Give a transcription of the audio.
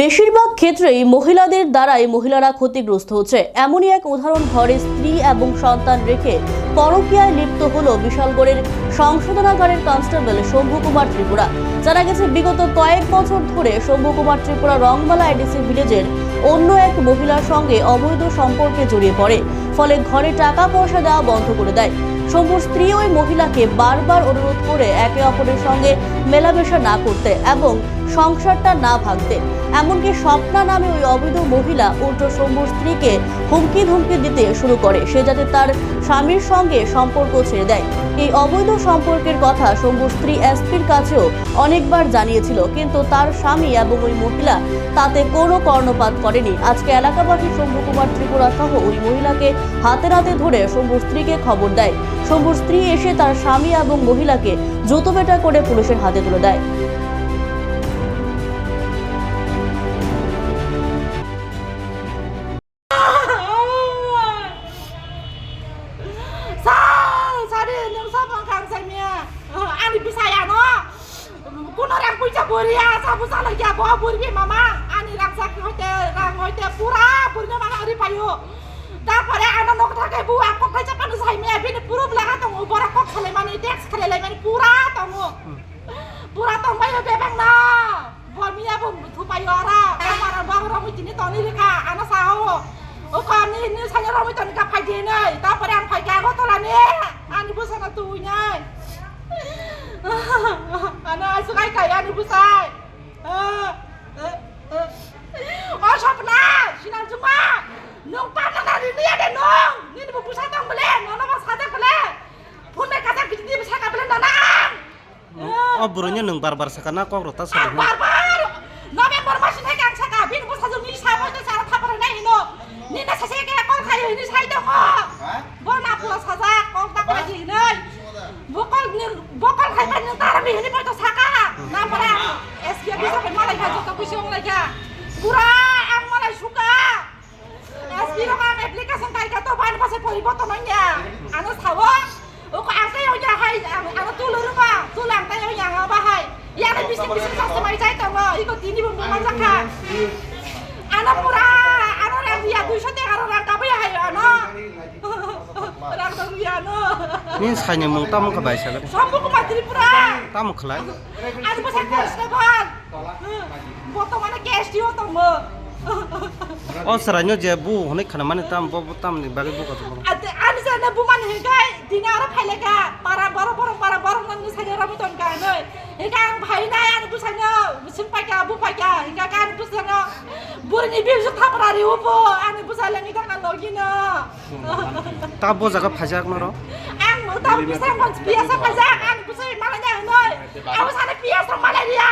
বেশিরভাগ ক্ষেত্রেই মহিলাদের দ্বারাই মহিলারা ক্ষতিগ্রস্ত হচ্ছে। এমনই এক উদাহরণ ঘরে স্ত্রী এবং সন্তান রেখে পরকীয়ায় লিপ্ত হলো বিশালগড়ের সংশোধনাগারের কনস্টেবল শম্ভু কুমার ত্রিপুরা। জানা গেছে, বিগত কয়েক বছর ধরে শম্ভু কুমার ত্রিপুরা রংবালা এডিসি ভিলেজের অন্য এক মহিলার সঙ্গে অবৈধ সম্পর্কে জড়িয়ে পড়ে। ফলে ঘরে টাকা পয়সা দেওয়া বন্ধ করে দেয়। শম্ভুর স্ত্রী ওই মহিলাকে বারবার অনুরোধ করে একে অপরের সঙ্গে মেলামেশা না করতে এবং সংসারটা না ভাঙতে। এমনকি স্বপ্না নামে ওই অবৈধ মহিলা উল্টো শম্ভুর স্ত্রীকে হুমকি ধুমকি দিতে শুরু করে। সে যাতে তার স্বামীর সঙ্গে সম্পর্ক ছেড়ে দেয়। এই অবৈধ সম্পর্কের কথা শম্ভুর স্ত্রী এসপির কাছেও অনেকবার জানিয়েছিল, কিন্তু তার স্বামী এবং ওই মহিলা তাতে কোনো কর্ণপাত করেনি। আজকে এলাকাবাসী শম্ভু কুমার ত্রিপুরা সহ ওই মহিলাকে হাতে হাতে ধরে শম্ভুর স্ত্রীকে খবর দেয়। শম্ভুর স্ত্রী এসে তার স্বামী এবং মহিলাকে জুতোবেটা করে পুলিশের হাতে তুলে দেয়। Puja buria, sa busa lagi abo buri mama. Ani rang sa hoite rang hoite pura purnya mana ari payo. তারপরে আনা নক থাকে বু আক কাই চাপান সাই মিয়া বিনি পুরো লাগা তং উপর কক খালে মানে ট্যাক্স খালে লাই মানে পুরা তং পুরা তং বাই বেবাং না বমিয়া বম থুপাই অরা আমার বাবু রমি জিনি তনি রেখা আনা সাও ও কানি ni saya rami tani ka phai de nei ta pare ang phai ka go to la ne ani bu sana tu nyai ana asu kai kai ani bu sai o sapna sinar juma nong pa na na ni ade nong ni bu bu sa tong bele no no sa ta bele phun ne ka ta ki di sa ka bele na na Oh, burunya neng barbar sakana kok rota barbar November masih pe malai ka jota kusiong lai ka pura ang malai suka SK ro ka application kai ka to ban pa se পরিবর্তন হইয়া আনো সাwo ও ko ang tayo ya hai ang tulo ro ba tulang tayo ya nga ba hai ya na bising bising sa mai jai to mo iko tini bu ma saka ano pura ano rang dia 200 টাকা rang ka ba ya hai ano rang to ya no Ni sanya mung tam khlai. আজ বসে constable বর্তমানে case দিও তো মো Oh, je bu honek khana mane tam bo bo tam ni bagi bu ka tu. আমি জানে বুমান হেগাই দিনে আরও ফাইলেগা পারা বড় বড় পারা বড় নানি সাইনে রামি তন গায় নয় হেগা আং ভাই নাই আন বুসানো বুসিন পাইকা বু পাইকা হেগা গান বুসানো বুরনি বিজু থাপরারি উবো আনি গান লগিনো Ta bo jaga phajak no ro. আং মোতা বিসা কোন tahu bisa ngomong biasa pasangan, bisa malah nyanyi. Aku sana biasa malah dia.